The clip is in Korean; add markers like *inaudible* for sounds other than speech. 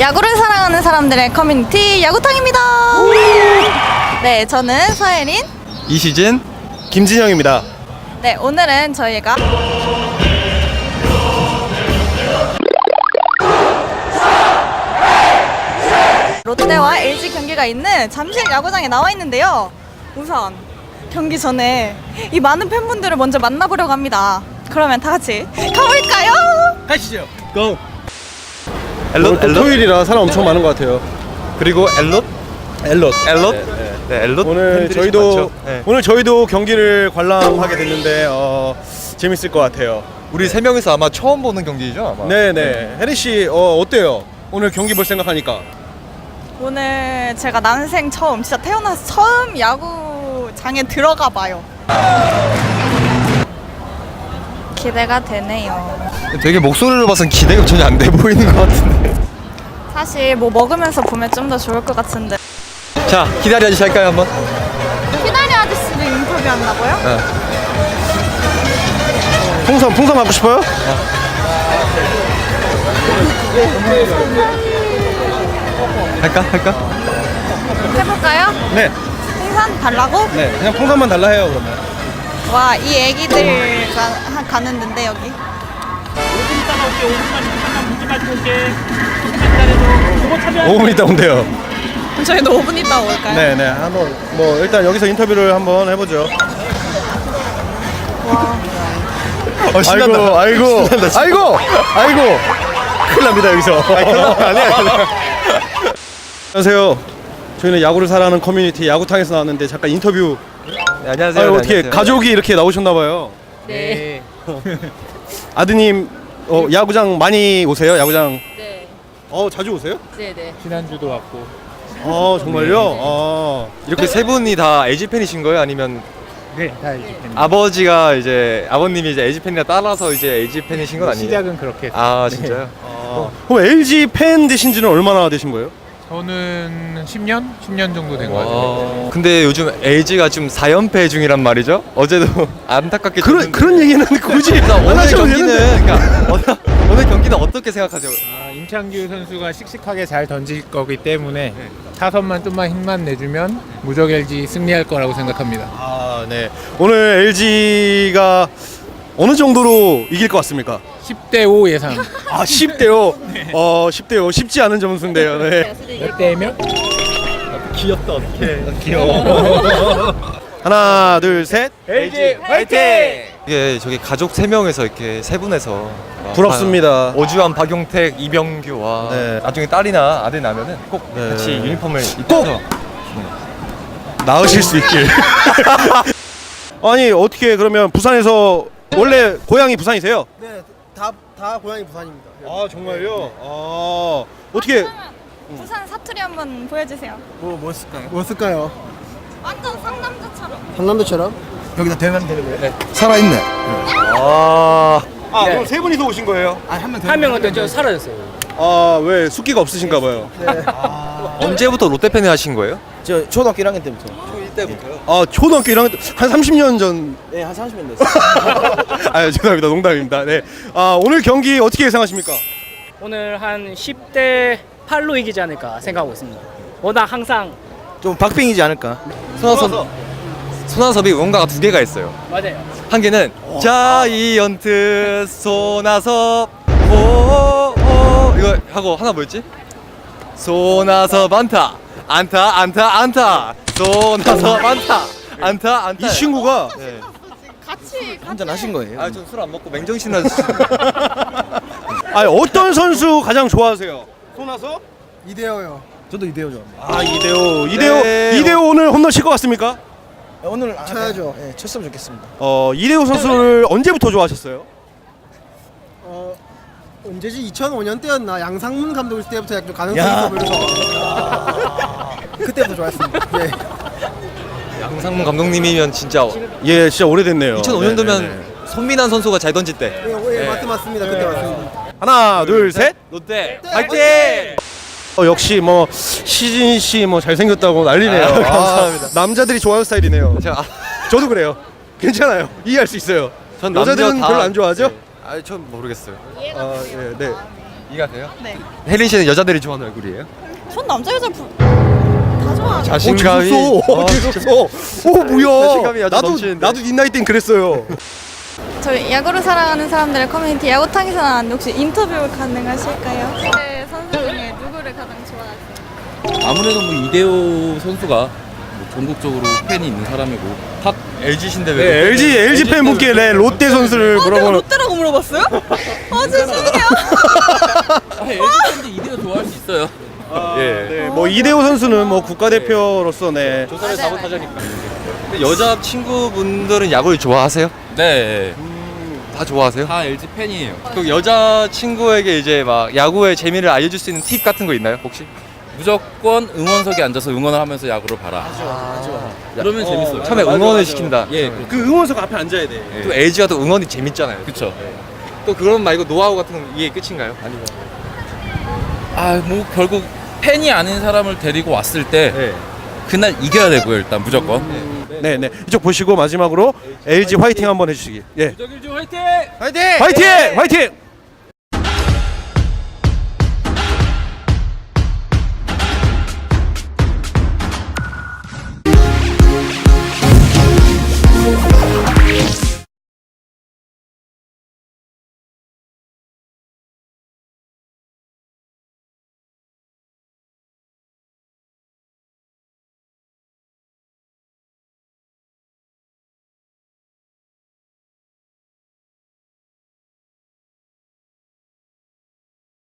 야구를 사랑하는 사람들의 커뮤니티 야구탕입니다. 네, 저는 서예린. 이시진 김진영입니다. 네, 오늘은 저희가 롯데와 LG 경기가 있는 잠실 야구장에 나와 있는데요. 우선 경기 전에 이 많은 팬분들을 먼저 만나보려고 합니다. 그러면 다 같이 가볼까요? 가시죠. 고. 엘롯 오늘 또 엘롯 토요일이라 사람 엄청 많은 것 같아요. 그리고 엘롯 엘롯. 엘롯 네, 네. 네 엘롯 오늘 팬들이 저희도 많죠. 네. 오늘 저희도 경기를 관람하게 됐는데 어, 재밌을 것 같아요. 우리 세 명이서 아마 처음 보는 경기죠 아마 네네. 혜리 씨 어, 어때요? 오늘 경기 볼 생각하니까. 오늘 제가 난생 처음, 진짜 태어나서 처음 야구장에 들어가 봐요. 기대가 되네요. 되게 목소리를 봐선 기대가 전혀 안 돼 보이는 것 같은데 사실 뭐 먹으면서 보면 좀 더 좋을 것 같은데. 자 기다려 아저씨 할까요 한번? 피다리 아저씨를 인터뷰한다고요? 네. 풍선 풍선 받고 싶어요? 할까 할까? 해볼까요? 네. 풍선 달라고? 네. 그냥 풍선만 달라 해요 그러면. 와, 이 애기들 가, 한- 가는 데인데 여기. 5분 있다가 올게 5분만 잠깐만 묻지 마시고 올게 조금만 기다려줘 그거 참여 5분 있다 온대요. 저희도 5분 있다 올까요? 네 네. 한번 뭐 일단 여기서 인터뷰를 한번 해보죠. 어 아이고 아이고 아이고 아이고 큰일 납니다 여기서. 아니야. 안녕하세요. 저희는 야구를 사랑하는 커뮤니티 야구탕에서 나왔는데 잠깐 인터뷰. 네, 안녕하세요 아유, 네, 어떻게 안녕하세요. 가족이 이렇게 나오셨나 봐요. 네 아드님 어, 야구장 많이 오세요? 야구장. 네, 어 자주 오세요? 네, 네. 지난주도 왔고 어 정말요? 어. 이렇게 세 분이 다 LG 팬이신 거예요 아니면 네다 LG 팬 아버지가 이제 아버님이 이제 LG 팬이라 따라서 이제 LG 팬이신 건 아니에요? 시작은 그렇게 했어요 아 네. 진짜요? 어. 그럼 LG 팬 되신 지는 얼마나 되신 거예요? 저는 10년? 10년 정도 된 것 같아요 와. 근데 요즘 LG가 지금 4연패 중이란 말이죠? 어제도 *laughs* 안타깝게 그런 졌는데. 그런 얘기는 굳이 *laughs* 안 오늘 하셔도 경기는. 그러니까 오늘, 오늘 경기는 어떻게 생각하세요? 아, 임창규 선수가 씩씩하게 잘 던질 거기 때문에 타선만 좀만 힘만 내주면 무적 LG 승리할 거라고 생각합니다 아, 네. 오늘 LG가 어느 정도로 이길 것 같습니까? 10대 5 예상 아, 10대요. 어, 10대요. 쉽지 않은 점수인데요. 네. 몇 대면? 귀엽다 어떡해 *laughs* 하나, 둘, 셋. LG 화이팅! 이게 저기 가족 세 명에서 이렇게 세 분에서 부럽습니다. 오주환, 박용택, 이병규 와 네. 나중에 딸이나 아들 나면은 꼭 네. 같이 유니폼을 입고서 나으실 수 있길. *laughs* 아니, 어떻게 그러면 부산에서 원래 고향이 부산이세요? 네, 다, 다 고향이 부산입니다. 아, 정말요? 아, 어떻게 부산 사투리 한번 보여주세요. 뭐, 뭐 쓸까요? 뭐 쓸까요? 완전 상남자처럼. 상남도처럼? 여기다 대면 되는 거예요? 네. 살아있네. 아, 아, 그럼 세 분이서 오신 거예요? 아, 한명 한 명은 저 사라졌어요. 아, 왜 숙기가 없으신가 봐요. 언제부터 롯데 팬을 하신 거예요? 저 초등학교 1학년 때부터. 초1 때부터요? 아, 초등학교 1학년 때, 한 30년 전 네, 한 30년 됐어요. *laughs* 아 죄송합니다 농담입니다. 네. 아 오늘 경기 어떻게 예상하십니까? 오늘 한 10대 8로 이기지 않을까 생각하고 있습니다. 워낙 항상 좀 박빙이지 않을까? 손아섭 손아섭이 응원가가 두 개가 있어요. 맞아요. 한 개는 자이언트 손아섭 오 오 이거 하고 하나 뭐였지? 손아섭 안타 안타 안타 안타 손아섭 안타 안타 안타 이 친구가 네. 같이 한잔 하신 거예요? 아 전 술 안 먹고 맹정신 나서 *laughs* 아 어떤 선수 가장 좋아하세요? 손아섭? 이대호요. 저도 이대호 좋아합니다. 아 이대호 이대호 네. 이대호 오늘 홈런 칠것 같습니까? 오늘 쳐야죠. 네, 쳤으면 좋겠습니다. 어 이대호 선수를 언제부터 좋아하셨어요? 어 언제지 2005년 때였나 양상문 감독 있을 때부터 약간 좀 가능성이 있어 보여서 그때부터 좋아했습니다. 네. 양상문 감독님이면 진짜 예 진짜 오래됐네요. 2005년도면 네, 네, 네. 손민환 선수가 잘 던질 때 예, 예, 맞, 맞습니다 그때 맞습니다 하나 둘 셋. 롯데 화이팅! 어, 역시 뭐 시진 씨 뭐 잘생겼다고 난리네요. 아유, 감사합니다. 아, 남자들이 좋아하는 스타일이네요. 제가 저도 그래요. 괜찮아요. 이해할 수 있어요. 전 여자들은 다- 별로 안 좋아하죠? 네. 아전 모르겠어요. 아, 예, 네. 이가 돼요? 네. 혜린 씨는 여자들이 좋아하는 얼굴이에요? 전 남자 여자 부... 다 좋아하죠. 자신감이 어, 재밌어. 오 뭐야? 자신감이 아주 나도 넘치는데. 나도 니 나이 땐 그랬어요. 저희 야구를 사랑하는 사람들의 커뮤니티 야구탕에서 나왔는데 혹시 인터뷰 가능하실까요? 네, 선수 중에 누구를 가장 좋아하세요? 아무래도 뭐 이대호 선수가 뭐 전국적으로 팬이 있는 사람이고 탁 LG신데 네, 왜? LG LG 팬 분께 네, 롯데 선수를 아, 내가 물어보는. 롯데라고 물어봤어요? 아, 죄송해요. 아, LG 팬도 이대호 좋아할 수 있어요. 예. 네, 뭐 이대호 선수는 뭐 국가대표로서 네. 조선의 사고타자니까. 여자 친구분들은 야구를 좋아하세요? 네, 다 좋아하세요? 다 LG 팬이에요. 그 여자 친구에게 이제 막 야구의 재미를 알려줄 수 있는 팁 같은 거 있나요 혹시? 무조건 응원석에 앉아서 응원을 하면서 야구를 봐라. 그러면 재밌어요. 처음에 맞아, 응원을 맞아. 시킨다. 예, 그 응원석 앞에 앉아야 돼. 예. 또 LG가 또 응원이 재밌잖아요. 그쵸. 또 그런 말고 노하우 같은 건 이게 끝인가요? 아니면? 아, 뭐 결국 팬이 아닌 사람을 데리고 왔을 때 네. 그날 이겨야 되고요, 일단 무조건. 네, 네. 이쪽 보시고 마지막으로 LG 화이팅 한번 해주시기. 예. 무적일주 화이팅! 화이팅! 화이팅! 화이팅!